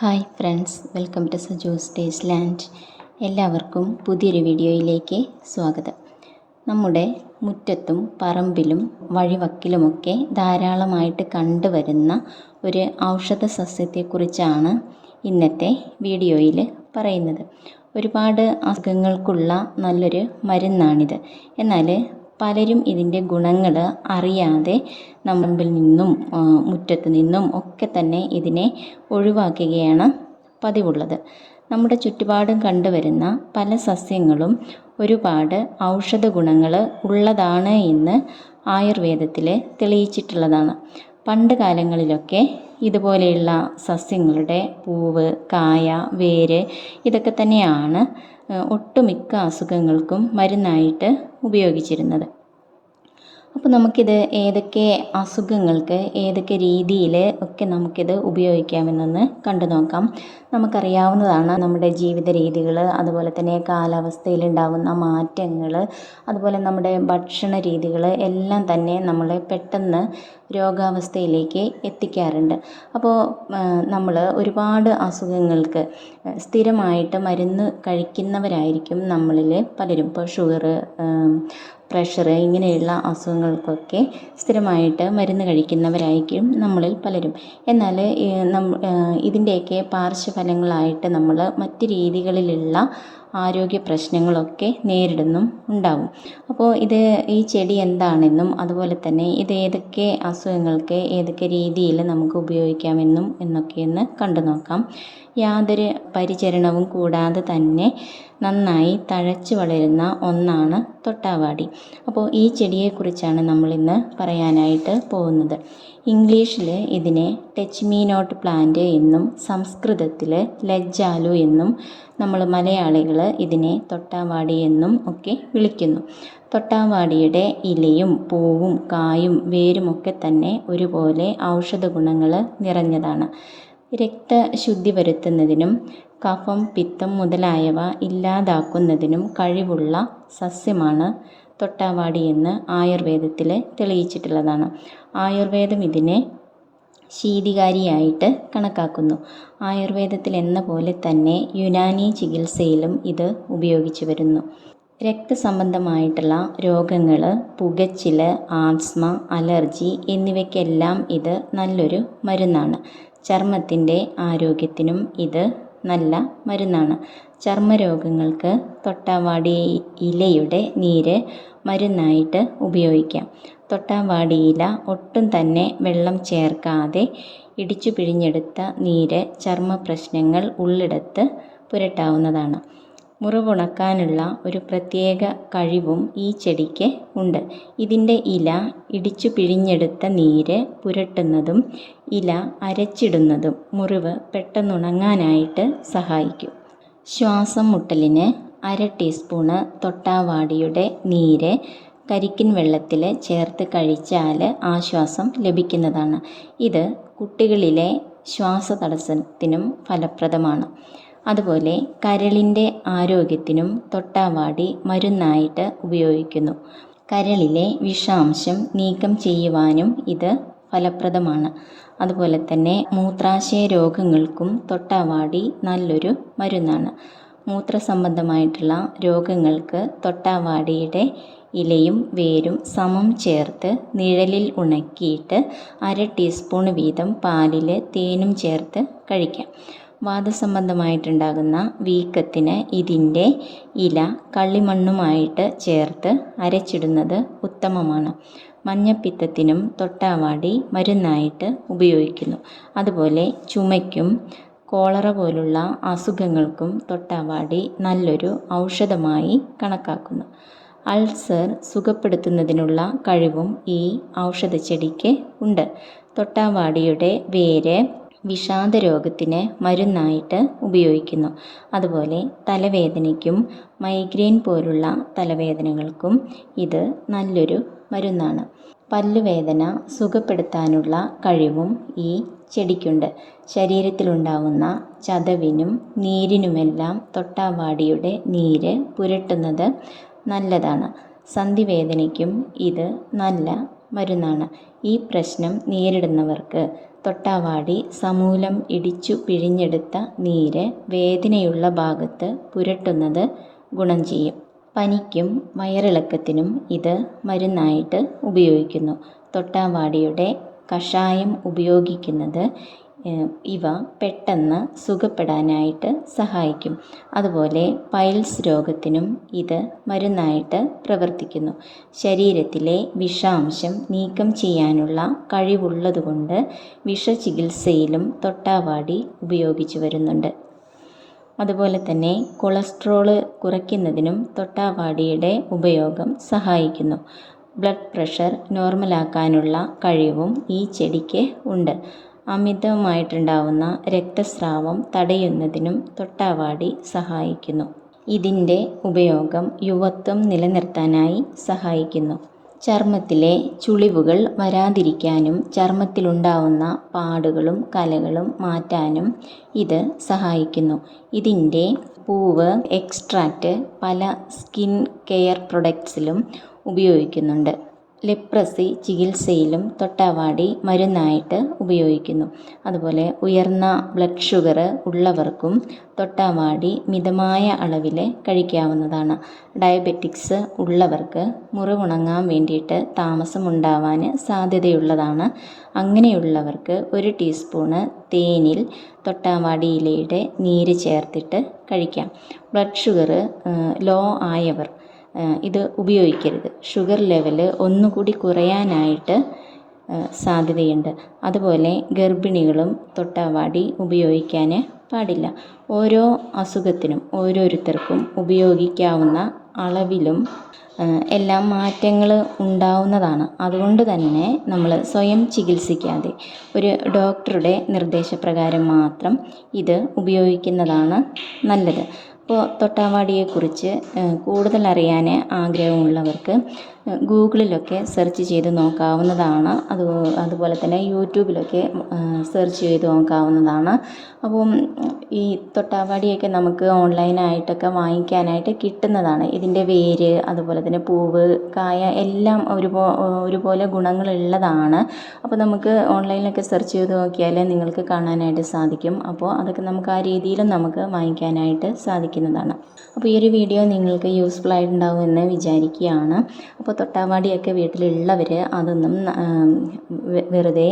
Hi friends welcome to Sajos taste land എല്ലാവർക്കും പുതിയൊരു വീഡിയോയിലേക്ക് സ്വാഗതം. നമ്മുടെ മുറ്റത്തും പറമ്പിലും വഴിവക്കിലുമൊക്കെ ധാരാളമായിട്ട് കണ്ടുവരുന്ന ഒരു ഔഷധ സസ്യത്തെക്കുറിച്ചാണ് ഇന്നത്തെ വീഡിയോയിൽ പറയുന്നത്. ഒരുപാട് അസുഖങ്ങൾക്കുള്ള നല്ലൊരു മരുന്നാണിത്. എന്നാൽ പലരും ഇതിന്റെ ഗുണങ്ങൾ അറിയാതെ നമ്മിൽ നിന്നും മുറ്റത്ത് നിന്നും ഒക്കെ തന്നെ ഇതിനെ ഒഴിവാക്കുകയാണ് പതിവുള്ളത്. നമ്മുടെ ചുറ്റുപാടും കണ്ടുവരുന്ന പല സസ്യങ്ങളും ഒരുപാട് ഔഷധ ഗുണങ്ങൾ ഉള്ളതാണ് എന്ന് ആയുർവേദത്തിൽ തെളിയിച്ചിട്ടുള്ളതാണ്. പണ്ട് കാലങ്ങളിലൊക്കെ ഇതുപോലെയുള്ള സസ്യങ്ങളുടെ പൂവ് കായ വേര് ഇതൊക്കെ തന്നെയാണ് ഒട്ടുമിക്ക അസുഖങ്ങൾക്കും മരുന്നായിട്ട് ഉപയോഗിച്ചിരുന്നത്. അപ്പോൾ നമുക്കിത് ഏതൊക്കെ അസുഖങ്ങൾക്ക് ഏതൊക്കെ രീതിയിൽ ഒക്കെ നമുക്കിത് ഉപയോഗിക്കാമെന്നൊന്ന് കണ്ടു നോക്കാം. നമുക്കറിയാവുന്നതാണ് നമ്മുടെ ജീവിത രീതികൾ അതുപോലെ തന്നെ കാലാവസ്ഥയിൽ ഉണ്ടാകുന്ന മാറ്റങ്ങൾ അതുപോലെ നമ്മുടെ ഭക്ഷണ രീതികൾ എല്ലാം തന്നെ നമ്മളെ പെട്ടെന്ന് രോഗാവസ്ഥയിലേക്ക് എത്തിക്കാറുണ്ട്. അപ്പോൾ നമ്മൾ ഒരുപാട് അസുഖങ്ങൾക്ക് സ്ഥിരമായിട്ട് മരുന്ന് കഴിക്കുന്നവരായിരിക്കും നമ്മളിൽ പലരും. ഇപ്പോൾ ഷുഗർ പ്രഷർ ഇങ്ങനെയുള്ള അസുഖങ്ങൾക്കൊക്കെ സ്ഥിരമായിട്ട് മരുന്ന് കഴിക്കുന്നവരായിരിക്കും നമ്മളിൽ പലരും. എന്നാൽ ഇതിന്റെയൊക്കെ പാർശ്വഫലങ്ങളായിട്ട് നമ്മൾ മറ്റ് രീതികളിലുള്ള ആരോഗ്യ പ്രശ്നങ്ങളൊക്കെ നേരിടുന്നും ഉണ്ടാവും. അപ്പോൾ ഇത് ഈ ചെടി എന്താണെന്നും അതുപോലെ തന്നെ ഇത് ഏതൊക്കെ അസുഖങ്ങൾക്ക് ഏതൊക്കെ രീതിയിൽ നമുക്ക് ഉപയോഗിക്കാമെന്നും എന്നൊക്കെയൊന്ന് കണ്ടു നോക്കാം. യാതൊരു പരിചരണവും കൂടാതെ തന്നെ നന്നായി തഴച്ചു വളരുന്ന ഒന്നാണ് തൊട്ടാവാടി. അപ്പോൾ ഈ ചെടിയെക്കുറിച്ചാണ് നമ്മളിന്ന് പറയാനായിട്ട് പോകുന്നത്. ഇംഗ്ലീഷിൽ ഇതിനെ ടച്ച് മീ നോട്ട് പ്ലാന്റ് എന്നും സംസ്കൃതത്തിൽ ലജ്ജാലു എന്നും നമ്മൾ മലയാളികൾ ഇതിനെ തൊട്ടാവാടി എന്നും ഒക്കെ വിളിക്കുന്നു. തൊട്ടാവാടിയുടെ ഇലയും പൂവും കായും വേരുമൊക്കെ തന്നെ ഒരുപോലെ ഔഷധ ഗുണങ്ങൾ നിറഞ്ഞതാണ്. രക്തശുദ്ധി വരുത്തുന്നതിനും കഫം പിത്തം മുതലായവ ഇല്ലാതാക്കുന്നതിനും കഴിവുള്ള സസ്യമാണ് തൊട്ടാവാടി എന്ന് ആയുർവേദത്തിൽ തെളിയിച്ചിട്ടുള്ളതാണ്. ആയുർവേദം ഇതിനെ ശീതികാരിയായിട്ട് കണക്കാക്കുന്നു. ആയുർവേദത്തിൽ എന്ന പോലെ തന്നെ യുനാനി ചികിത്സയിലും ഇത് ഉപയോഗിച്ചു വരുന്നു. രക്തസംബന്ധമായിട്ടുള്ള രോഗങ്ങൾ പുകച്ചിൽ ആസ്മ അലർജി എന്നിവയ്ക്കെല്ലാം ഇത് നല്ലൊരു മരുന്നാണ്. ചർമ്മത്തിന്റെ ആരോഗ്യത്തിനും ഇത് നല്ല മരുന്നാണ്. ചർമ്മരോഗങ്ങൾക്ക് തൊട്ടാവാടി ഇലയുടെ നീര് മരുന്നായിട്ട് ഉപയോഗിക്കാം. തൊട്ടാവാടി ഇല ഒട്ടും തന്നെ വെള്ളം ചേർക്കാതെ ഇടിച്ചു പിഴിഞ്ഞെടുത്ത നീര് ചർമ്മ പ്രശ്നങ്ങൾ ഉള്ളിടത്ത് പുരട്ടാവുന്നതാണ്. മുറിവുണക്കാനുള്ള ഒരു പ്രത്യേക കഴിവും ഈ ചെടിക്ക് ഉണ്ട്. ഇതിന്റെ ഇല ഇടിച്ചു പിഴിഞ്ഞെടുത്ത നീര് പുരട്ടുന്നതും ഇല അരച്ചിടുന്നതും മുറിവ് പെട്ടെന്നുണങ്ങാനായിട്ട് സഹായിക്കും. ശ്വാസം മുട്ടലിന് അര ടീസ്പൂണ് തൊട്ടാവാടിയുടെ നീര് കരിക്കിൻ വെള്ളത്തിൽ ചേർത്ത് കഴിച്ചാൽ ആശ്വാസം ലഭിക്കുന്നതാണ്. ഇത് കുട്ടികളിലെ ശ്വാസതടസ്സത്തിനും ഫലപ്രദമാണ്. അതുപോലെ കരളിന്റെ ആരോഗ്യത്തിനും തൊട്ടാവാടി മരുന്നായിട്ട് ഉപയോഗിക്കുന്നു. കരളിലെ വിഷാംശം നീക്കം ചെയ്യുവാനും ഇത് ഫലപ്രദമാണ്. അതുപോലെ തന്നെ മൂത്രാശയ രോഗങ്ങൾക്കും തൊട്ടാവാടി നല്ലൊരു മരുന്നാണ്. മൂത്ര സംബന്ധമായിട്ടുള്ള രോഗങ്ങൾക്ക് തൊട്ടാവാടിയുടെ ഇലയും വേരും സമം ചേർത്ത് നിഴലിൽ ഉണക്കിയിട്ട് അര ടീസ്പൂൺ വീതം പാലിൽ തേനും ചേർത്ത് കഴിക്കാം. വാദസംബന്ധമായിട്ടുണ്ടാകുന്ന വീക്കത്തിന് ഇതിന്റെ ഇല കള്ളിമണ്ണുമായിട്ട് ചേർത്ത് അരച്ചിടുന്നത് ഉത്തമമാണ്. മഞ്ഞപ്പിത്തത്തിനും തൊട്ടാവാടി മരുന്നായിട്ട് ഉപയോഗിക്കുന്നു. അതുപോലെ ചുമയ്ക്കും കോളറ പോലുള്ള അസുഖങ്ങൾക്കും തൊട്ടാവാടി നല്ലൊരു ഔഷധമായി കണക്കാക്കുന്നു. അൾസർ സുഖപ്പെടുത്തുന്നതിനുള്ള കഴിവും ഈ ഔഷധച്ചെടിക്ക് ഉണ്ട്. തൊട്ടാവാടിയുടെ വേര് വിഷാദരോഗത്തിന് മരുന്നായിട്ട് ഉപയോഗിക്കുന്നു. അതുപോലെ തലവേദനയ്ക്കും മൈഗ്രെയിൻ പോലുള്ള തലവേദനകൾക്കും ഇത് നല്ലൊരു മരുന്നാണ്. പല്ലുവേദന സുഖപ്പെടുത്താനുള്ള കഴിവും ഈ ചെടിക്കുണ്ട്. ശരീരത്തിലുണ്ടാവുന്ന ചതവിനും നീരിനുമെല്ലാം തൊട്ടാവാടിയുടെ നീര് പുരട്ടുന്നത് നല്ലതാണ്. സന്ധിവേദനയ്ക്കും ഇത് നല്ല മരുന്നാണ്. ഈ പ്രശ്നം നേരിടുന്നവർക്ക് തൊട്ടാവാടി സമൂലം ഇടിച്ചു പിഴിഞ്ഞെടുത്ത നീര് വേദനയുള്ള ഭാഗത്ത് പുരട്ടുന്നത് ഗുണം ചെയ്യും. പനിക്കും വയറിളക്കത്തിനും ഇത് മരുന്നായിട്ട് ഉപയോഗിക്കുന്നു. തൊട്ടാവാടിയുടെ കഷായം ഉപയോഗിക്കുന്നത് ഇവ പെട്ടെന്ന് സുഖപ്പെടാനായിട്ട് സഹായിക്കും. അതുപോലെ പൈൽസ് രോഗത്തിനും ഇത് മരുന്നായിട്ട് പ്രവർത്തിക്കുന്നു. ശരീരത്തിലെ വിഷാംശം നീക്കം ചെയ്യാനുള്ള കഴിവുള്ളതുകൊണ്ട് വിഷചികിത്സയിലും തൊട്ടാവാടി ഉപയോഗിച്ചു വരുന്നുണ്ട്. അതുപോലെ തന്നെ കൊളസ്ട്രോൾ കുറയ്ക്കുന്നതിനും തൊട്ടാവാടിയുടെ ഉപയോഗം സഹായിക്കുന്നു. ബ്ലഡ് പ്രഷർ നോർമലാക്കാനുള്ള കഴിവും ഈ ചെടിക്ക് ഉണ്ട്. അമിതമായിട്ടുണ്ടാവുന്ന രക്തസ്രാവം തടയുന്നതിനും തൊട്ടാവാടി സഹായിക്കുന്നു. ഇതിന്റെ ഉപയോഗം യുവത്വം നിലനിർത്താനായി സഹായിക്കുന്നു. ചർമ്മത്തിലെ ചുളിവുകൾ വരാതിരിക്കാനും ചർമ്മത്തിലുണ്ടാവുന്ന പാടുകളും കലകളും മാറ്റാനും ഇത് സഹായിക്കുന്നു. ഇതിന്റെ പൂവ് എക്സ്ട്രാക്റ്റ് പല സ്കിൻ കെയർ പ്രൊഡക്ട്സിലും ഉപയോഗിക്കുന്നുണ്ട്. ലെപ്രസി ചികിത്സയിലും തൊട്ടാവാടി മരുന്നായിട്ട് ഉപയോഗിക്കുന്നു. അതുപോലെ ഉയർന്ന ബ്ലഡ് ഷുഗർ ഉള്ളവർക്കും തൊട്ടാവാടി മിതമായ അളവിൽ കഴിക്കാവുന്നതാണ്. ഡയബറ്റിക്സ് ഉള്ളവർക്ക് മുറിവുണങ്ങാൻ വേണ്ടിയിട്ട് താമസമുണ്ടാവാൻ സാധ്യതയുള്ളതാണ്. അങ്ങനെയുള്ളവർക്ക് ഒരു ടീസ്പൂണ് തേനിൽ തൊട്ടാവാടി ഇലയുടെ നീര് ചേർത്തിട്ട് കഴിക്കാം. ബ്ലഡ് ഷുഗർ ലോ ആയവർ ഇത് ഉപയോഗിക്കരുത്. ഷുഗർ ലെവൽ ഒന്നുകൂടി കുറയാനായിട്ട് സാധ്യതയുണ്ട്. അതുപോലെ ഗർഭിണികളും തൊട്ടാവാടി ഉപയോഗിക്കാൻ പാടില്ല. ഓരോ അസുഖത്തിനും ഓരോരുത്തർക്കും ഉപയോഗിക്കാവുന്ന അളവിലും എല്ലാം മാറ്റങ്ങൾ ഉണ്ടാവുന്നതാണ്. അതുകൊണ്ട് തന്നെ നമ്മൾ സ്വയം ചികിത്സിക്കാതെ ഒരു ഡോക്ടറുടെ നിർദ്ദേശപ്രകാരം മാത്രം ഇത് ഉപയോഗിക്കുന്നതാണ് നല്ലത്. അപ്പോൾ തൊട്ടാവാടിയെക്കുറിച്ച് കൂടുതൽ അറിയാൻ ആഗ്രഹമുള്ളവർക്ക് ഗൂഗിളിലൊക്കെ സെർച്ച് ചെയ്ത് നോക്കാവുന്നതാണ്. അത് അതുപോലെ തന്നെ യൂട്യൂബിലൊക്കെ സെർച്ച് ചെയ്ത് നോക്കാവുന്നതാണ്. അപ്പം ഈ തൊട്ടാവാടിയൊക്കെ നമുക്ക് ഓൺലൈനായിട്ടൊക്കെ വാങ്ങിക്കാനായിട്ട് കിട്ടുന്നതാണ്. ഇതിന്റെ വേര് അതുപോലെ തന്നെ പൂവ് കായ എല്ലാം ഒരുപോ ഒരുപോലെ ഗുണങ്ങളുള്ളതാണ്. അപ്പോൾ നമുക്ക് ഓൺലൈനിലൊക്കെ സെർച്ച് ചെയ്ത് നോക്കിയാൽ നിങ്ങൾക്ക് കാണാനായിട്ട് സാധിക്കും. അപ്പോൾ അതൊക്കെ നമുക്ക് ആ രീതിയിലും നമുക്ക് വാങ്ങിക്കാനായിട്ട് സാധിക്കുന്നതാണ്. അപ്പോൾ ഈ ഒരു വീഡിയോ നിങ്ങൾക്ക് യൂസ്ഫുൾ ആയിട്ടുണ്ടാവുമെന്ന് വിചാരിക്കുകയാണ്. അപ്പോൾ തൊട്ടാവാടിയൊക്കെ വീട്ടിലുള്ളവർ അതൊന്നും വെറുതെ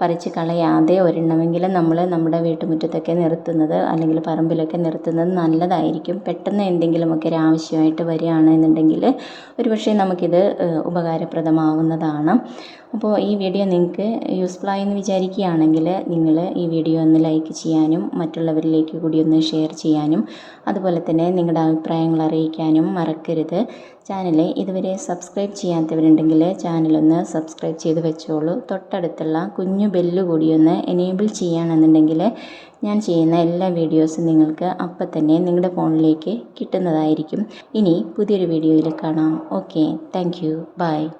പറിച്ച് കളയാതെ ഒരെണ്ണമെങ്കിലും നമ്മൾ നമ്മുടെ വീട്ടുമുറ്റത്തൊക്കെ നിർത്തുന്നത് അല്ലെങ്കിൽ പറമ്പിലൊക്കെ നിർത്തുന്നത് നല്ലതായിരിക്കും. പെട്ടെന്ന് എന്തെങ്കിലുമൊക്കെ ഒരു ആവശ്യമായിട്ട് വരികയാണെന്നുണ്ടെങ്കിൽ ഒരുപക്ഷെ നമുക്കിത് ഉപകാരപ്രദമാവുന്നതാണ്. അപ്പോൾ ഈ വീഡിയോ നിങ്ങൾക്ക് യൂസ്ഫുൾ എന്ന് വിചാരിക്കുകയാണെങ്കിൽ നിങ്ങൾ ഈ വീഡിയോ ഒന്ന് ലൈക്ക് ചെയ്യാനും മറ്റുള്ളവരിലേക്ക് കൂടി ഒന്ന് ഷെയർ ചെയ്യാനും അതുപോലെ തന്നെ നിങ്ങളുടെ അഭിപ്രായങ്ങൾ അറിയിക്കാനും മറക്കരുത്. ചാനൽ ഇതുവരെ സബ്സ്ക്രൈബ് ചെയ്യാത്തവരുണ്ടെങ്കിൽ ചാനലൊന്ന് സബ്സ്ക്രൈബ് ചെയ്ത് വെച്ചോളൂ. തൊട്ടടുത്തുള്ള കുഞ്ഞു ബെല്ല് കൂടി ഒന്ന് എനേബിൾ ചെയ്യുകയാണെന്നുണ്ടെങ്കിൽ ഞാൻ ചെയ്യുന്ന എല്ലാ വീഡിയോസും നിങ്ങൾക്ക് അപ്പം തന്നെ നിങ്ങളുടെ ഫോണിലേക്ക് കിട്ടുന്നതായിരിക്കും. ഇനി പുതിയൊരു വീഡിയോയിൽ കാണാം. Okay thank bye